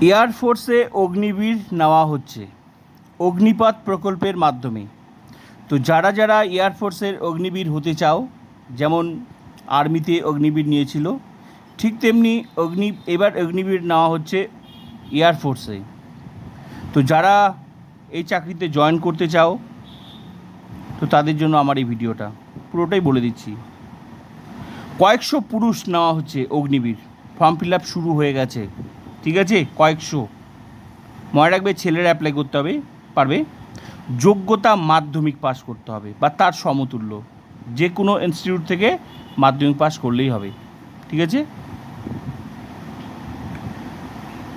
এয়ারফোর্সে অগ্নিবীর নেওয়া হচ্ছে, অগ্নিপাত প্রকল্পের মাধ্যমে। তো যারা যারা এয়ারফোর্সের অগ্নিবীর হতে চাও, যেমন আর্মিতে অগ্নিবীর নিয়েছিল, ঠিক তেমনি অগ্নি, এবার অগ্নিবীর নেওয়া হচ্ছে এয়ারফোর্সে তো যারা এই চাকরিতে জয়েন করতে চাও, তো তাদের জন্য আমার এই ভিডিওটা, পুরোটাই বলে দিচ্ছি। কয়েকশো পুরুষ নেওয়া হচ্ছে অগ্নিবীর ফর্ম ফিল আপ শুরু হয়ে গেছে। ঠিক আছে? কয়েকশো। মনে রাখবে ছেলেরা অ্যাপ্লাই করতে হবে, পারবে? যোগ্যতা মাধ্যমিক পাস করতে হবে বা তার সমতুল্য। যে কোনো ইনস্টিটিউট থেকে মাধ্যমিক পাস করলেই হবে। ঠিক আছে?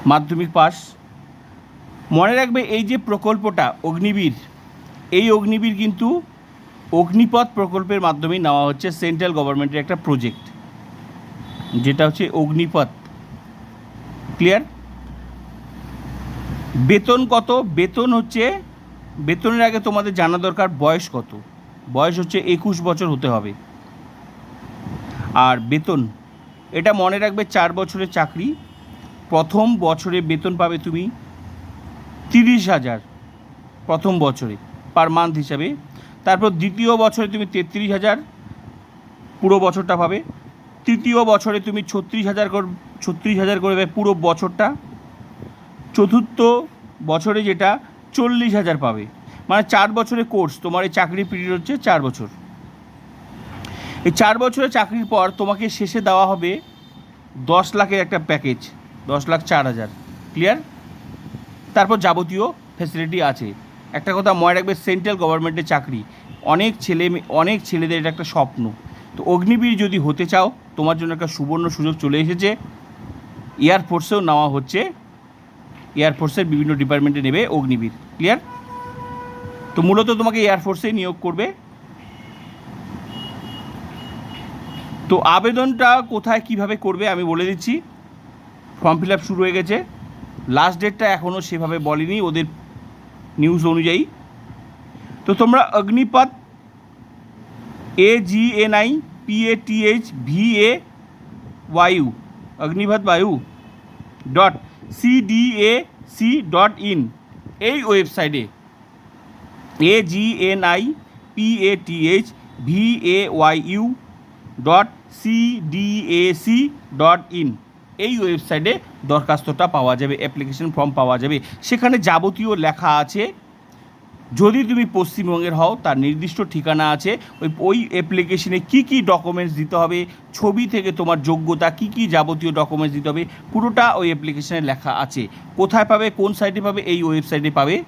মাধ্যমিক পাস মনে রাখবে এই যে প্রকল্পটা, অগ্নিবীর, এই অগ্নিবীর কিন্তু অগ্নিপথ প্রকল্পের মাধ্যমে নেওয়া হচ্ছে, সেন্ট্রাল গভর্নমেন্টের একটা প্রজেক্ট যেটা হচ্ছে অগ্নিপথ। ক্লিয়ার বেতন কত? বেতন হচ্ছে, বেতনের আগে তোমাদের জানা দরকার বয়স কত? বয়স হচ্ছে একুশ বছর হতে হবে। আর বেতন, এটা মনে রাখবে চার বছরের চাকরি। প্রথম বছরে বেতন পাবে তুমি তিরিশ হাজার, প্রথম বছরে পার মান্থ হিসাবে। তারপর দ্বিতীয় বছরে তুমি তেত্রিশ হাজার, পুরো বছরটা পাবে। তৃতীয় বছরে তুমি ছত্রিশ হাজার ছত্রিশ হাজার করে পাবে পুরো বছরটা। চতুর্থ বছরে যেটা চল্লিশ হাজার পাবে। মানে চার বছরের কোর্স তোমার এই চাকরি পিরিয়ড হচ্ছে চার বছর। এই চার বছরের চাকরির পর তোমাকে শেষে দেওয়া হবে দশ লাখের একটা প্যাকেজ দশ লাখ চার হাজার। ক্লিয়ার তারপর যাবতীয় ফেসিলিটি আছে। একটা কথা মনে রাখবে সেন্ট্রাল গভর্নমেন্টের চাকরি। অনেক ছেলে অনেক ছেলেদের এটা একটা স্বপ্ন। তো অগ্নিবীর যদি হতে চাও, তোমার জন্য একটা সুবর্ণ সুযোগ চলে এসেছে। এয়ারফোর্সেও নেওয়া হচ্ছে। এয়ারফোর্সের বিভিন্ন ডিপার্টমেন্টে নেবে অগ্নিবীর। ক্লিয়ার তো মূলত তোমাকে এয়ারফোর্সেই নিয়োগ করবে। তো আবেদনটা কোথায় কীভাবে করবে আমি বলে দিচ্ছি। ফর্ম ফিল আপ শুরু হয়ে গেছে। লাস্ট ডেটটা এখনও সেভাবে বলেনি ওদের নিউজ অনুযায়ী। তো তোমরা Agnipath A G N I P A T H V A Y U Agnipath Vayu dot C D A C dot in এই ওয়েবসাইটে A G N I P A T H V A Y U dot C D A C dot in এই ওয়েবসাইটে দরখাস্তটা পাওয়া যাবে application form পাওয়া যাবে সেখানে যাবতীয় লেখা আছে যদি তুমি পশ্চিমবঙ্গের হও, তার নির্দিষ্ট ঠিকানা আছে, ওই ওই অ্যাপ্লিকেশনে কী কী ডকুমেন্টস দিতে হবে, ছবি থেকে তোমার যোগ্যতা, কী কী যাবতীয় ডকুমেন্টস দিতে হবে, পুরোটা ওই অ্যাপ্লিকেশনে লেখা আছে। কোথায় পাবে, কোন সাইটে পাবে, এই ওয়েবসাইটে পাবে।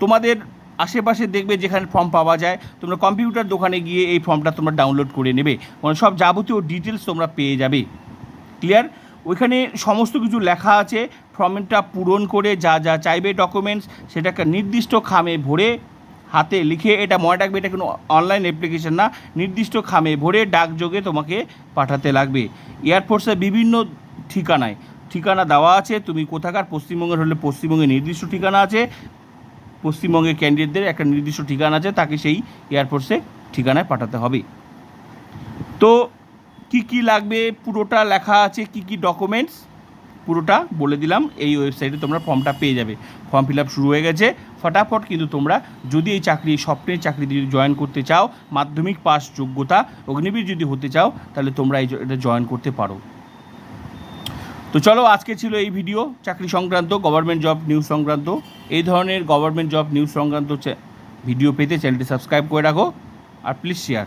তোমাদের আশেপাশে দেখবে যেখানে ফর্ম পাওয়া যায়, তোমরা কম্পিউটার দোকানে গিয়ে এই ফর্মটা তোমরা ডাউনলোড করে নেবে। মানে সব যাবতীয় ডিটেলস তোমরা পেয়ে যাবে। ক্লিয়ার ওইখানে সমস্ত কিছু লেখা আছে। ফর্মটা পূরণ করে যা যা চাইবে ডকুমেন্টস সেটা একটা নির্দিষ্ট খামে ভরে হাতে লিখে, এটা মনে রাখবে, এটা কোনো অনলাইন অ্যাপ্লিকেশন না, নির্দিষ্ট খামে ভরে ডাকযোগে তোমাকে পাঠাতে লাগবে। এয়ারফোর্সের বিভিন্ন ঠিকানায়। ঠিকানা দেওয়া আছে, তুমি কোথাকার, পশ্চিমবঙ্গের হলে পশ্চিমবঙ্গে নির্দিষ্ট ঠিকানা আছে। পশ্চিমবঙ্গের ক্যান্ডিডেটদের একটা নির্দিষ্ট ঠিকানা আছে, তাকে সেই এয়ারফোর্সে ঠিকানায় পাঠাতে হবে। তো কি কি লাগবে, পুরোটা লেখা আছে, কি কি ডকুমেন্টস পুরোটা বলে দিলাম, এই ওয়েবসাইটে তোমরা ফর্মটা পেয়ে যাবে। ফর্ম ফিল আপ শুরু হয়ে গেছে, ফটাফট কিন্তু তোমরা যদি এই চাকরি, স্বপ্নের চাকরি যদি জয়েন করতে চাও, মাধ্যমিক পাস যোগ্যতা, অগ্নিবীর যদি হতে চাও, তাহলে তোমরা এই এটা জয়েন করতে পারো। তো চলো, আজকে ছিল এই ভিডিও চাকরি সংক্রান্ত গভর্নমেন্ট জব নিউজ সংক্রান্ত। এই ধরনের গভর্নমেন্ট জব নিউজ সংক্রান্ত ভিডিও পেতে চ্যানেলটি সাবস্ক্রাইব করে রাখো, আর প্লিজ শেয়ার